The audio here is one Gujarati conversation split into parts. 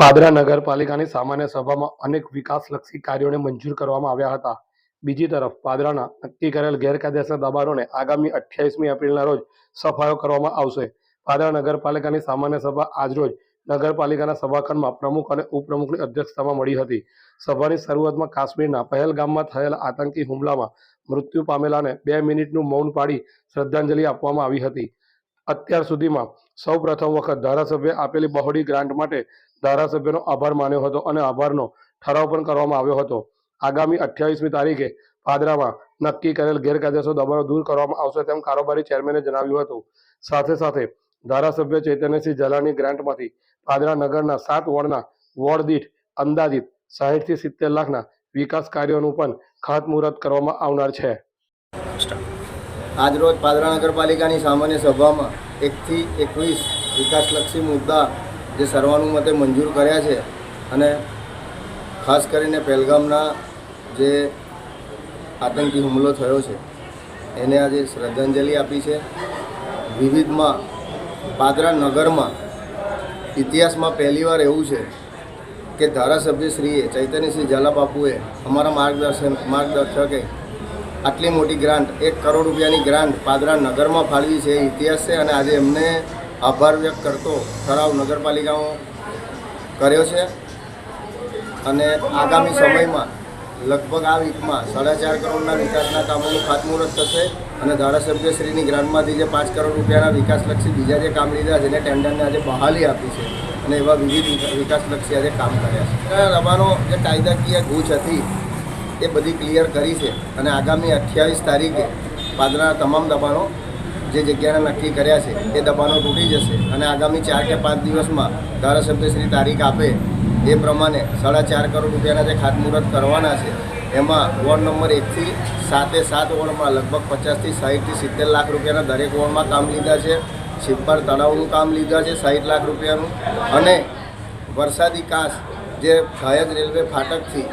પાદરા નગરપાલિકાની સામાન્ય સભામાં અનેક વિકાસલક્ષી કાર્યોને મંજૂર કરવામાં આવ્યા હતા. બીજી તરફ પાદરાના નક્કી કરેલ ગેરકાયદેસર દબાણોને આગામી અઠ્યાવીસમી એપ્રિલના રોજ સફાયો કરવામાં આવશે. પાદરા નગરપાલિકાની સામાન્ય સભા આજરોજ નગરપાલિકાના સભાખંડમાં પ્રમુખ અને ઉપપ્રમુખની અધ્યક્ષતામાં મળી હતી. સભાની શરૂઆતમાં કાશ્મીરના પહેલગામમાં થયેલા આતંકી હુમલામાં મૃત્યુ પામેલાને બે મિનિટનું મૌન પાડી શ્રદ્ધાંજલિ આપવામાં આવી હતી. અત્યાર સુધીમાં સૌ પ્રથમ વખત ધારાસભ્ય આપેલી બહોળી ગ્રાન્ટ માટે ધારાસભ્યનો આભાર માન્યો હતો અને આભારનો ઠરાવ પણ કરવામાં આવ્યો હતો. આગામી અઠ્યાવીસમી તારીખે પાદરામાં નક્કી કરેલ ગેરકાયદેસર દબાણો દૂર કરવામાં આવશે તેમ કારોબારી ચેરમેને જણાવ્યું હતું. સાથે સાથે ધારાસભ્ય ચૈતન્યસિંહ ઝાલાની ગ્રાન્ટમાંથી પાદરા નગરના સાત વોર્ડના વોર્ડ દીઠ અંદાજિત સાહીઠથી સિત્તેર લાખના વિકાસ કાર્યોનું પણ ખાતમુહૂર્ત કરવામાં આવનાર છે. આજરોજ પાદરા નગરપાલિકાની સામાન્ય સભામાં એકથી એકવીસ વિકાસલક્ષી મુદ્દા જે સર્વાનુમતે મંજૂર કર્યા છે અને ખાસ કરીને પહેલગામના જે આતંકી હુમલો થયો છે, એને આજે શ્રદ્ધાંજલિ આપી છે. વિવિધમાં પાદરા નગરમાં ઇતિહાસમાં પહેલીવાર એવું છે કે ધારાસભ્યશ્રીએ ચૈતન્યસિંહ ઝાલાબાપુએ અમારા માર્ગદર્શન, માર્ગદર્શકે આટલી મોટી ગ્રાન્ટ, એક કરોડ રૂપિયાની ગ્રાન્ટ પાદરા નગરમાં ફાળવી છે. ઇતિહાસ છે અને આજે એમને આભાર વ્યક્ત કરતો ઠરાવ નગરપાલિકાઓ કર્યો છે અને આગામી સમયમાં લગભગ આ વીકમાં સાડા ચાર કરોડના વિકાસના કામોનું ખાતમુહૂર્ત થશે અને ધારાસભ્યશ્રીની ગ્રાન્ટમાંથી જે પાંચ કરોડ રૂપિયાના વિકાસલક્ષી બીજા જે કામ લીધા છે ટેન્ડરને આજે બહાલી આપી છે અને એવા વિવિધ વિકા- વિકાસલક્ષી આજે કામ કર્યા છે. રવાનો જે કાયદાકીય ગૂંચ હતી એ બધી ક્લિયર કરી છે અને આગામી અઠ્યાવીસ તારીખે પાદરાના તમામ દબાણો જે જગ્યાના નક્કી કર્યા છે, એ દબાણો તૂટી જશે અને આગામી ચાર કે પાંચ દિવસમાં ધારાસભ્યશ્રી તારીખ આપે એ પ્રમાણે સાડા ચાર કરોડ રૂપિયાના જે ખાતમુહૂર્ત કરવાના છે, એમાં વોર્ડ નંબર એકથી સાતે સાત વોર્ડમાં લગભગ પચાસથી સાહીઠથી સિત્તેર લાખ રૂપિયાના દરેક વોર્ડમાં કામ લીધા છે સિબ્બર તળાવનું કામ લીધા છે સાહીઠ લાખ રૂપિયાનું અને વરસાદી કાસ જે સયાજ રેલવે ફાટકથી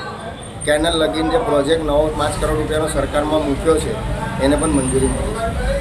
કેનલ લગીન જે પ્રોજેક્ટ નવો પાંચ કરોડ રૂપિયાનો સરકારમાં મૂક્યો છે, એને પણ મંજૂરી મળી છે.